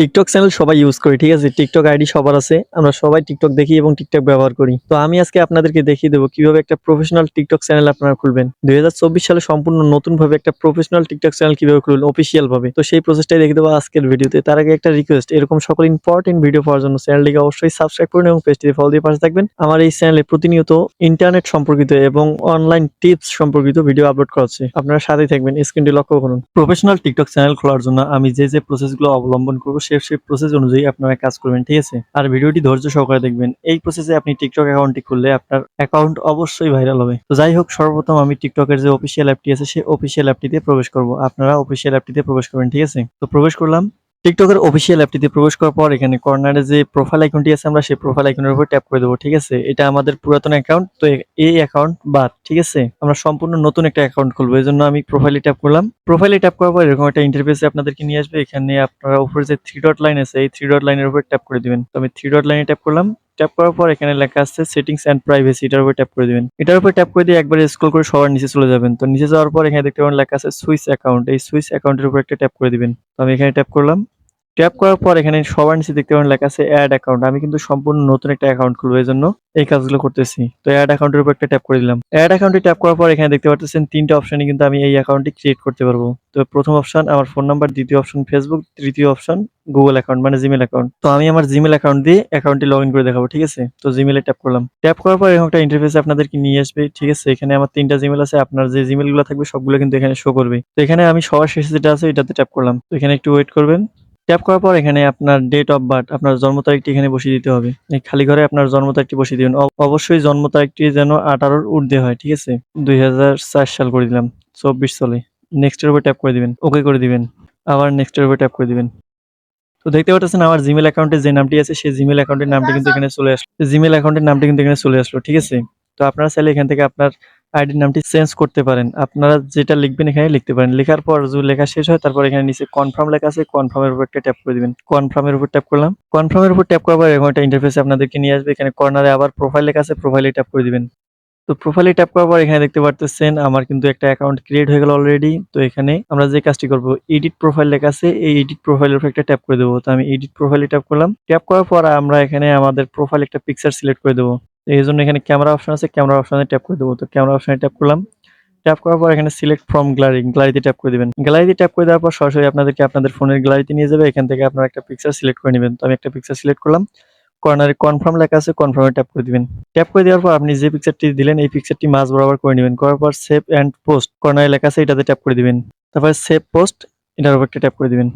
TikTok channel সবাই use করি, ঠিক আছে? টিকটক আইডি সবার আছে, আমরা সবাই টিকটক দেখি এবং টিকটক ব্যবহার করি। তো আমি আজকে আপনাদেরকে দেখিয়ে দেবো কীভাবে একটা প্রফেশনাল টিকটক চ্যানেল আপনারা খুলবেন। দুই হাজার চব্বিশ সালে সম্পূর্ণ নতুন ভাবে একটা প্রফেশনাল টিকটক চ্যানেল কীভাবে খুলবেন অফিসিয়াল ভাবে। তো সেই প্রসেসটাই দেখে দেবো আজকের ভিডিওতে। তার আগে একটা রিকোয়েস্ট এরকম সকল ইম্পর্টেন্ট ভিডিও পাওয়ার জন্য চ্যানেলটিকে অবশ্যই সাবস্ক্রাইব করুন এবং পেজটিতে ফলো দিয়ে পাশে থাকবেন। আমার এই চ্যানেলে প্রতিনিয়ত ইন্টারনেট সম্পর্কিত এবং অনলাইন টিপস সম্পর্কিত ভিডিও আপলোড করা হচ্ছে। আপনারা সাথেই থাকবেন স্ক্রিনটি লক্ষ্য করুন। প্রফেশনাল টিকটক চ্যানেল খোলার জন্য আমি যে যে প্রসেসগুলো অবলম্বন করব সে সেই প্রসেস অনুযায়ী আপনারা কাজ করবেন, ঠিক আছে? আর ভিডিওটি ধৈর্য সহকারে দেখবেন। এই প্রসেসে আপনি টিকটক অ্যাকাউন্টটি খুললে আপনার অ্যাকাউন্ট অবশ্যই ভাইরাল হবে। তো যাই হোক, সর্বপ্রথম আমি টিকটকের যে অফিসিয়াল অ্যাপটি আছে, সেই অফিসিয়াল অ্যাপটিতে প্রবেশ করব। আপনারা অফিসিয়াল অ্যাপটিতে প্রবেশ করবেন, ঠিক আছে? তো প্রবেশ করলাম। টিকটকের অফিসিয়াল অ্যাপটিতে প্রবেশ করার পর এখানে কর্নারে যে প্রোফাইল আইকনটি আছে আমরা সেই প্রোফাইল আইকনের উপর ট্যাপ করে দেবো, ঠিক আছে? এটা আমাদের পুরাতন অ্যাকাউন্ট তো এই অ্যাকাউন্ট বাদ, ঠিক আছে? আমরা সম্পূর্ণ নতুন একটা অ্যাকাউন্ট খুলবো এই জন্য আমি প্রোফাইলে ট্যাপ করলাম। প্রোফাইলে ট্যাপ করার পর এরকম একটা ইন্টারফেসে আপনাদেরকে নিয়ে আসবে, এখানে আপনারা উপরে যে থ্রি ডট লাইন আছে, এই থ্রি ডট লাইনের উপর ট্যাপ করে দিবেন। তো আমি থ্রি ডট লাইনে ট্যাপ করলাম ট্যাপ করার পর এখানে লেখা আছে সেটিংস এন্ড প্রাইভেসি এটার উপর ট্যাপ করে দিবেন। এটার উপর ট্যাপ করে দিয়ে একবার স্ক্রল করে সবার নিচে চলে যাবেন। তো নিচে যাওয়ার পর এখানে দেখতে পাবেন লেখা আছে সুইচ অ্যাকাউন্ট এই সুইচ অ্যাকাউন্টের উপর একটা ট্যাপ করে দিবেন। তো আমি এখানে ট্যাপ করলাম। ট্যাপ করার পর এখানে সবার নিচে দেখতে পাবেন লেখা আছে অ্যাড অ্যাকাউন্ট আমি কিন্তু সম্পূর্ণ নতুন একটা অ্যাকাউন্ট খুলবো, এই জন্য এই কাজগুলো করতেছি। তো অ্যাড অ্যাকাউন্টের উপর একটা ট্যাপ করে দিলাম। অ্যাড অ্যাকাউন্টে ট্যাপ করার পর এখানে দেখতে পাচ্ছেন তিনটা অপশনে কিন্তু আমি এই অ্যাকাউন্টটি ক্রিয়েট করতে পারব। তো প্রথম অপশন আমার ফোন নাম্বার দ্বিতীয় অপশন ফেসবুক তৃতীয় অপশন গুগল অ্যাকাউন্ট মানে জিমেল অ্যাকাউন্ট তো আমি আমার জিমেল অ্যাকাউন্ট দিয়ে অ্যাকাউন্টটি লগ ইন করে দেখাবো, ঠিক আছে? তো জিমেলে ট্যাপ করলাম। ট্যাপ করার পর এরকম একটা ইন্টারফেসে আপনাদেরকে নিয়ে আসবে, ঠিক আছে? এখানে আমার তিনটা জিমেল আছে, আপনার যে জিমেলগুলো থাকবে সবগুলো কিন্তু এখানে শো করবে। তো এখানে আমি সবার শেষে যেটা আছে এটাতে ট্যাপ করলাম। তো এখানে একটু ওয়েট করবেন। ট্যাপ করার পর এখানে আপনার ডেট অফ বার্থ আপনার জন্ম তারিখটি এখানে বসিয়ে দিতে হবে। এই খালি ঘরে আপনার জন্ম তারিখটি বসিয়ে দিবেন। অবশ্যই জন্ম তারিখটি যেন আঠারোর ঊর্ধ্বে হয়, ঠিক আছে? দুই সাল করে দিলাম, চব্বিশ সালে। নেক্সটের উপর ট্যাপ করে দিবেন ওকে করে দিবেন। আবার নেক্সটের উপরে ট্যাপ করে দিবেন। তো দেখতে পাচ্ছেন আমার জিমেল অ্যাকাউন্টে যে নামটি আছে, সেই জিমেল অ্যাকাউন্টের নামটি কিন্তু এখানে চলে আসলো। জিমেল অ্যাকাউন্টের নামটি কিন্তু এখানে চলে আসলো, ঠিক আছে? তো আপনারা চাইলে এখান থেকে আপনার আইডির নামটি চেঞ্জ করতে পারেন। আপনারা যেটা লিখবেন এখানে লিখতে পারেন। লেখার পর যদি লেখা শেষ হয়, তারপর এখানে নিচে কনফার্ম লেখা আছে। কনফার্মের উপর একটা ট্যাপ করে দিবেন। কনফার্মের উপর ট্যাপ করলাম। কনফার্মের উপর ট্যাপ করার পর এরকম একটা ইন্টারফেসে আপনাদেরকে নিয়ে আসবে। এখানে কর্নারে আবার প্রোফাইল লেখা আছে প্রোফাইলে ট্যাপ করে দিবেন। তো প্রোফাইলে ট্যাপ করার পর এখানে দেখতে পারতেছেন, আমার কিন্তু একটা অ্যাকাউন্ট ক্রিয়েট হয়ে গেল অলরেডি তো এখানে আমরা যে কাজটি করব এডিট প্রোফাইল লেখা আছে, এই এডিট প্রোফাইলের উপর একটা ট্যাপ করে দেবো। তো আমি এডিট প্রোফাইলে ট্যাপ করলাম। ট্যাপ করার পর আমরা এখানে আমাদের প্রোফাইল একটা পিকচার সিলেক্ট করে দেবো। এই জন্য এখানে ক্যামেরা অপশন আছে ক্যামেরা অপশনে ট্যাপ করে দেবো। তো ক্যামেরা অপশনে ট্যাপ করলাম। ট্যাপ করার পর এখানে সিলেক্ট ফ্রম গ্যালারি গ্যালারিতে ট্যাপ করে দিবেন। গ্যালারিতে ট্যাপ করে দেওয়ার পর সরাসরি আপনাদেরকে আপনাদের ফোনের গ্যালারিতে নিয়ে যাবে। এখান থেকে আপনারা একটা পিকচার সিলেক্ট করে নেবেন। তো আমি একটা পিকচার সিলেক্ট করলাম। কর্নারে কনফার্ম লেখা আছে কনফার্মে ট্যাপ করে দিবেন। ট্যাপ করে দেওয়ার পর আপনি যে পিকচারটি দিলেন, এই পিকচারটি মাঝ বরাবর করে নেবেন। করার পর সেভ অ্যান্ড পোস্ট কর্নারে লেখা আছে, এটাতে ট্যাপ করে দিবেন। তারপর সেভ পোস্ট এটার উপর একটা ট্যাপ করে দিবেন।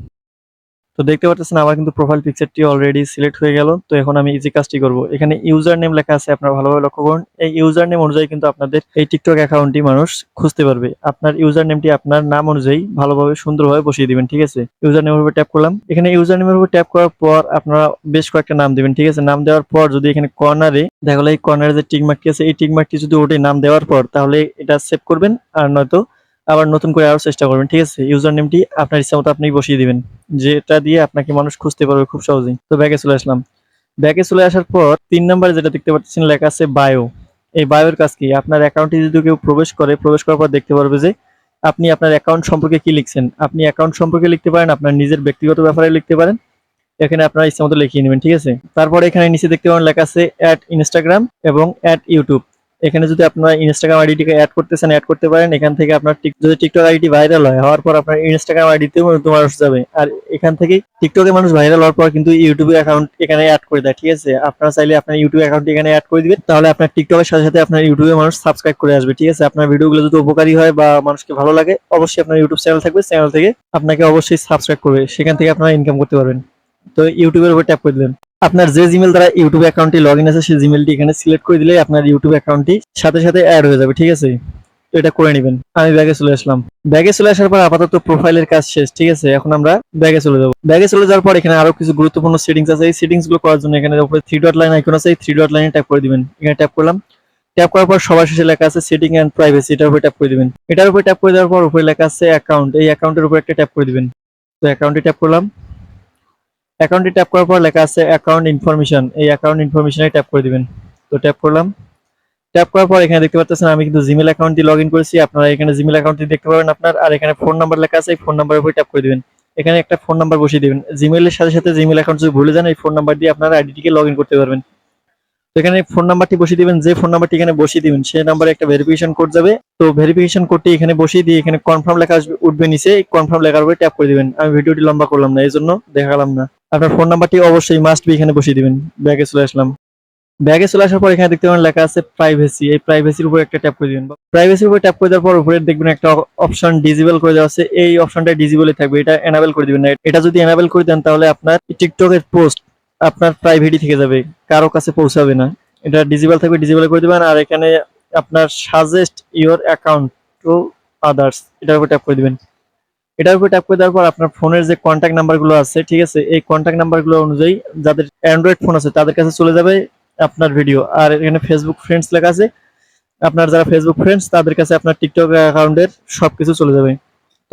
তো দেখতে পাচ্ছেন আমার কিন্তু প্রোফাইল পিকচারটি অলরেডি সিলেক্ট হয়ে গেল। তো এখন আমি ইজি কাজটি করব। এখানে ইউজার নেম লেখা আছে, আপনারা ভালোভাবে লক্ষ্য করুন। এই ইউজার নেম অনুযায়ী কিন্তু আপনাদের এই টিকটক অ্যাকাউন্টটি মানুষ খুঁজতে পারবে। আপনার ইউজার নেমটি আপনার নাম অনুযায়ী ভালোভাবে সুন্দরভাবে বসিয়ে দিবেন, ঠিক আছে? ইউজার নেমের উপর ট্যাপ করলাম। এখানে ইউজার নেমের উপর ট্যাপ করার পর আপনারা বেশ কয়েকটা নাম দিবেন, ঠিক আছে? নাম দেওয়ার পর যদি এখানে কর্নারে দেখা গেলো এই কর্নারে যে টিক মার্কটি আছে, এই টিক মার্কটি যদি ওঠে নাম দেওয়ার পর তাহলে এটা সেভ করবেন, আর নয়তো আবার নতুন করে আরও চেষ্টা করবেন, ঠিক আছে? ইউজার নেমটি আপনার ইচ্ছা মতো আপনি বসিয়ে দিবেন। যেটা দিয়ে আপনাকে মানুষ খুঁজতে পারবে খুব সহজেই। তো ব্যাকে চলে আসলাম। ব্যাকে চলে আসার পর তিন নম্বরে যেটা দেখতে পাচ্ছেন, লেখা আছে বায়ো। এই বায়োর কাজ কি? আপনার অ্যাকাউন্টে যদি কেউ প্রবেশ করে, প্রবেশ করার পর দেখতে পারবে যে আপনি আপনার অ্যাকাউন্ট সম্পর্কে কি লিখছেন। আপনি অ্যাকাউন্ট সম্পর্কে লিখতে পারেন, আপনার নিজের ব্যক্তিগত ব্যাপারে লিখতে পারেন। এখানে আপনার ইচ্ছা মতো লিখিয়ে নেবেন, ঠিক আছে? তারপরে এখানে নিচে দেখতে পাবেন, লেখা আছে অ্যাড ইনস্টাগ্রাম এবং অ্যাড ইউটিউব। এখানে যদি আপনারা ইনস্টাগ্রাম আইডিটিকে অ্যাড করতেছেন অ্যাড করতে পারেন, এখান থেকে আপনার যদি টিকটক আইডি ভাইরাল হয়, হওয়ার পর আপনার ইনস্টাগ্রাম আইডিতেও নতুন মানুষ যাবে। আর এখান থেকে টিকটকে মানুষ ভাইরাল হওয়ার পর কিন্তু ইউটিউবে অ্যাকাউন্ট এখানে অ্যাড করে দেয়, ঠিক আছে? আপনারা চাইলে আপনার ইউটিউব অ্যাকাউন্ট এখানে অ্যাড করে দিবেন, তাহলে আপনার টিকটকের সাথে সাথে আপনার ইউটিউবে মানুষ সাবস্ক্রাইব করে আসবে, ঠিক আছে? আপনার ভিডিওগুলো যদি উপকারী হয় বা মানুষকে ভালো লাগে, অবশ্যই আপনার ইউটিউব চ্যানেল থাকবে চ্যানেল থেকে আপনাকে অবশ্যই সাবস্ক্রাইব করবে, সেখান থেকে আপনারা ইনকাম করতে পারবেন। তো ইউটিউবের উপর ট্যাপ করে দিলেন। আপনার যে জিমেল দ্বারা ইউটিউব অ্যাকাউন্টটি লগ ইন আছে, সেই জিমেলটি এখানে সিলেক্ট করে দিলে আপনার ইউটিউব অ্যাকাউন্টটি সাথে সাথে অ্যাড হয়ে যাবে, ঠিক আছে? তো এটা করে নেবেন। আমি ব্যাগে চলে আসলাম। ব্যাগে চলে আসার পর আপাতত প্রোফাইলের কাজ শেষ, ঠিক আছে? এখন আমরা ব্যাগে চলে যাব। ব্যাগে চলে যাওয়ার পর এখানে আরও কিছু গুরুত্বপূর্ণ সেটিংস আছে। এই সেটিংসগুলো করার জন্য এখানে উপরে থ্রি ডট লাইন আইকন আছে। এই থ্রি ডট লাইনে ট্যাপ করে দিবেন। এখানে ট্যাপ করলাম। ট্যাপ করার পর সবার শেষে লেখা আছে সেটিং এন্ড প্রাইভেসি এটার উপরে ট্যাপ করে দিবেন। এটার উপরে ট্যাপ করে দেওয়ার পর উপরে লেখা আছে অ্যাকাউন্ট এই অ্যাকাউন্টের উপর একটা ট্যাপ করে দিবেন। তো অ্যাকাউন্টে ট্যাপ করলাম। অ্যাকাউন্টে ট্যাপ করার পর লেখা আছে অ্যাকাউন্ট ইনফরমেশন এই অ্যাকাউন্ট ইনফরমেশনে ট্যাপ করে দিবেন। তো ট্যাপ করলাম। ট্যাপ করার পর এখানে দেখতে পাচ্ছেন, আমি কিন্তু জিমেল অ্যাকাউন্ট দিয়ে লগ ইন করেছি। আপনারা এখানে জিমেল অ্যাকাউন্টটি দেখতে পাবেন আপনার। আর এখানে ফোন নাম্বার লেখা আছে, এই ফোন নাম্বারের উপর ট্যাপ করে দিবেন। এখানে একটা ফোন নাম্বার বসিয়ে দিবেন। জিমেলের সাথে সাথে জিমেল অ্যাকাউন্ট যদি ভুলে যান, এই ফোন নাম্বার দিয়ে আপনারা আইডিটিকে লগ ইন করতে পারবেন। এখানে ফোন নাম্বারটি বসিয়ে দিবেন। যে ফোন নাম্বারটি এখানে বসিয়ে দিবেন সেই নাম্বারে একটা ভেরিফিকেশন কোড যাবে। তো ভেরিফিকেশন কোডটি এখানে বসিয়ে দিয়ে এখানে কনফার্ম লেখা আসবে, উঠবে নিচে কনফার্ম লেখার উপরে ট্যাপ করে দিবেন। আমি ভিডিওটি লম্বা করলাম না এই জন্য দেখালাম না। আপনার ফোন নাম্বারটি অবশ্যই মাস্ট বি এখানে বসিয়ে দিবেন। ব্যাগে চলে আসলাম। ব্যাগে চলে আসার পর এখানে দেখতে পাবেন লেখা আছে প্রাইভেসি এই প্রাইভেসির উপর একটা ট্যাপ করে দিবেন। প্রাইভেসির উপর ট্যাপ করে দেওয়ার পর উপরে দেখবেন একটা অপশন ডিজেবল করে দেওয়া আছে। এই অপশনটা ডিজেবলই থাকবে। এটা এনাবেল করে দিবেন না। এটা যদি এনাবেল করে দেন তাহলে আপনার টিকটকের পোস্ট আপনার প্রাইভেটই থেকে যাবে, কারও কাছে পৌঁছাবে না। এটা ডিজেবল থাকবে ডিজেবল করে দিবেন, আর এখানে আপনার suggest your account to others এটার উপর ট্যাপ করে দিবেন। এটার উপর ট্যাপ করে দেওয়ার পর আপনার ফোনের যে কন্ট্যাক্ট নাম্বারগুলো আছে, ঠিক আছে, এই কন্ট্যাক্ট নাম্বারগুলো অনুযায়ী যাদের অ্যান্ড্রয়েড ফোন আছে, তাদের কাছে চলে যাবে আপনার ভিডিও আর এখানে ফেসবুক ফ্রেন্ডস লেখা আছে, আপনার যারা ফেসবুক ফ্রেন্ডস তাদের কাছে আপনার টিকটক অ্যাকাউন্টের সবকিছু চলে যাবে।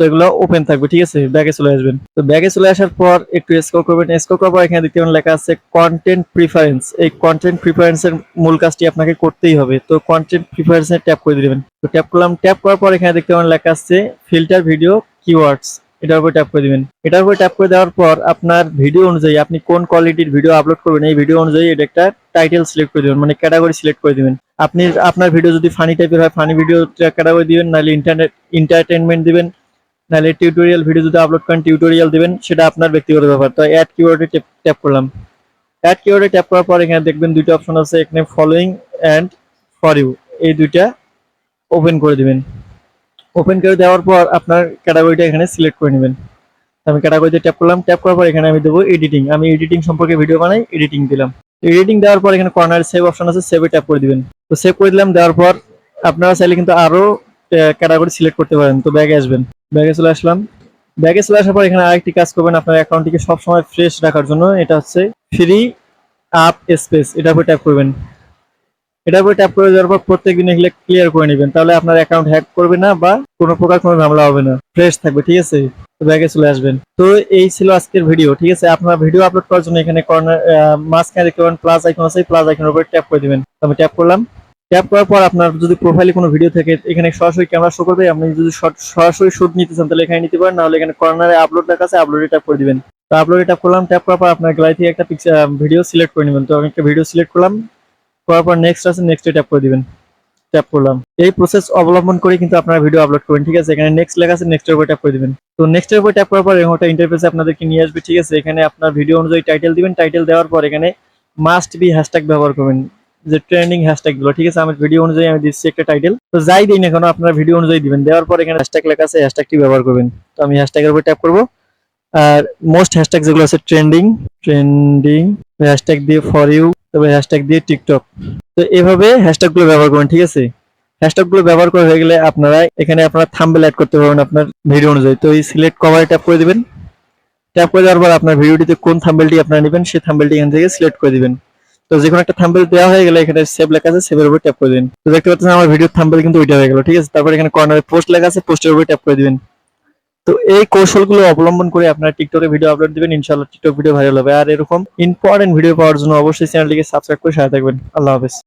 তো এগুলো ওপেন থাকবে, ঠিক আছে? ব্যাগে চলে আসবেন। তো ব্যাগে চলে আসার পর একটু স্ক্রল করবেন। স্ক্রল করার পর এখানে দেখতে পাবেন লেখা আছে কন্টেন্ট প্রিফারেন্স এই কন্টেন্ট প্রিফারেন্সের মূল কাজটি আপনাকে করতেই হবে। তো কন্টেন্ট প্রিফারেন্সে ট্যাপ করে দিবেন। তো ট্যাপ করলাম। ট্যাপ করার পর এখানে দেখতে পাবেন লেখা আছে ফিল্টার ভিডিও কিওয়ার্ডস এটার উপর ট্যাপ করে দিবেন। এটার উপর ট্যাপ করে দেওয়ার পর আপনার ভিডিও অনুযায়ী আপনি কোন কোয়ালিটির ভিডিও আপলোড করবেন, এই ভিডিও অনুযায়ী এটা একটা টাইটেল সিলেক্ট করে দিবেন মানে ক্যাটাগরি সিলেক্ট করে দিবেন। আপনি, আপনার ভিডিও যদি ফানি টাইপের হয় ফানি ভিডিও ক্যাটাগরি দিবেন, নাহলে ইন্টারনেট এন্টারটেনমেন্ট দিবেন। নাহলে টিউটোরিয়াল ভিডিও যদি আপলোড করেন টিউটোরিয়াল দিবেন, সেটা আপনার ব্যক্তিগত ব্যাপার। তো অ্যাড কিওয়ার্ডে ট্যাপ করলাম। অ্যাড কিওয়ার্ডে ট্যাপ করার পর এখানে দেখবেন দুইটা অপশন আছে, এখানে ফলোইং অ্যান্ড ফর ইউ এই দুইটা ওপেন করে দিবেন। ওপেন করে দেওয়ার পর আপনার ক্যাটাগরিটা এখানে সিলেক্ট করে নেবেন। আমি ক্যাটাগরিতে ট্যাপ করলাম ট্যাপ করার পর এখানে আমি দেবো এডিটিং আমি এডিটিং সম্পর্কে ভিডিও বানাই এডিটিং দিলাম। এডিটিং দেওয়ার পর এখানে কর্নার সেভ অপশন আছে সেভে ট্যাপ করে দিবেন। তো সেভ করে দিলাম, দেওয়ার পর আপনারা চাইলে কিন্তু আরও ক্যাটাগরি সিলেক্ট করতে পারেন। তো ব্যাগে আসবেন। ব্যাগে চলে আসলাম। ব্যাগে চলে আসার পর এখানে আরেকটি কাজ করবেন, আপনার অ্যাকাউন্টটিকে সবসময় ফ্রেশ রাখার জন্য। এটা হচ্ছে ফ্রি আপ স্পেস এটার উপর ট্যাপ করবেন। এটার উপর ট্যাপ করে দেওয়ার পর প্রত্যেকদিন এগুলো ক্লিয়ার করে নেবেন। তাহলে আপনার অ্যাকাউন্ট হ্যাক করবে না বা কোনো প্রকার কোনো ঝামেলা হবে না। ফ্রেশ থাকবে, ঠিক আছে? ব্যাগে চলে আসবেন। তো এই ছিল আজকের ভিডিও ঠিক আছে? আপনার ভিডিও আপলোড করার জন্য এখানে কর্নার মাঝখানে দেখতে পাবেন প্লাস আইকন আছে প্লাস আইকনের উপরে ট্যাপ করে দিবেন। আমি ট্যাপ করলাম। ট্যাপ করার পর আপনার যদি প্রোফাইলে কোনো ভিডিও থাকে, এখানে সরাসরি ক্যামেরা শো করবে। আপনি যদি সরাসরি শুট নিতে চান, তাহলে এখানে নিতে পারেন। নাহলে এখানে কর্নারে আপলোড লেখা আছে আপলোডে ট্যাপ করে দিবেন। তো আপলোডে ট্যাপ করলাম ট্যাপ করার পর আপনার গ্যালারি থেকে একটা পিকচার ভিডিও সিলেক্ট করে নেবেন। তো আমি একটা ভিডিও সিলেক্ট করলাম, করার পর নেক্সট আছে নেক্সটে ট্যাপ করে দিবেন। ট্যাপ করলাম। এই প্রসেস অবলম্বন করে কিন্তু আপনারা ভিডিও আপলোড করবেন, ঠিক আছে? এখানে নেক্সট লেখা আছে নেক্সটের উপর ট্যাপ করে দিবেন। তো নেক্সটের উপর ট্যাপ করার পর এরকম একটা ইন্টারফেসে আপনাদেরকে নিয়ে আসবে, ঠিক আছে? এখানে আপনার ভিডিও অনুযায়ী টাইটেল দিবেন। টাইটেল দেওয়ার পর এখানে মাস্ট বি হ্যাশট্যাগ ব্যবহার করবেন। যে ট্রেন্ডিং হ্যাশট্যাগগুলো, ঠিক আছে? আমার ভিডিও অনুযায়ী আমি দিচ্ছি একটা টাইটেল তো যাই দিন না কেন, আপনারা ভিডিও অনুযায়ী দিবেন। দেওয়ার পর এখানে হ্যাশট্যাগ লেখা আছে হ্যাশট্যাগটি ব্যবহার করবেন। তো আমি হ্যাশট্যাগের উপর ট্যাপ করব। আর মোস্ট হ্যাশট্যাগ যেগুলো আছে ট্রেন্ডিং ট্রেন্ডিং হ্যাশট্যাগ দিয়ে ফর ইউ তবে হ্যাশট্যাগ দিয়ে টিকটক তো এভাবে হ্যাশট্যাগগুলো ব্যবহার করবেন, ঠিক আছে? হ্যাশট্যাগগুলো ব্যবহার করা হয়ে গেলে আপনারা, এখানে আপনারা থাম্বেল অ্যাড করতে পারবেন আপনার ভিডিও অনুযায়ী। তো এই সিলেক্ট কভারে ট্যাপ করে দিবেন। ট্যাপ করে দেওয়ার পর আপনার ভিডিওটিতে কোন থাম্বেলটি আপনারা নেবেন, সেই থাম্বেলটি এখান থেকে সিলেক্ট করে দিবেন। তো যে কোনো একটা থাম্বেল দেওয়া হয়ে গেলে এখানে সেভ লেখা আছে সেভের উপর ট্যাপ করে দিন। তো দেখতে পাচ্ছেন আমার ভিডিও থাম্বেল কিন্তু ওইটা হয়ে গেল, ঠিক আছে? তারপর এখানে কর্নারে পোস্ট লেখা আছে পোস্টের উপর ট্যাপ করে দিবেন। তো এই কৌশলগুলো অবলম্বন করে আপনারা টিকটকে ভিডিও আপলোড দিবেন, ইনশাআল্লাহ টিকটক ভিডিও ভাইরাল হবে। আর এরকম ইম্পর্টেন্ট ভিডিও পাওয়ার জন্য অবশ্যই চ্যানেলটিকে সাবস্ক্রাইব করে সাথে থাকবেন। আল্লাহ হাফেজ।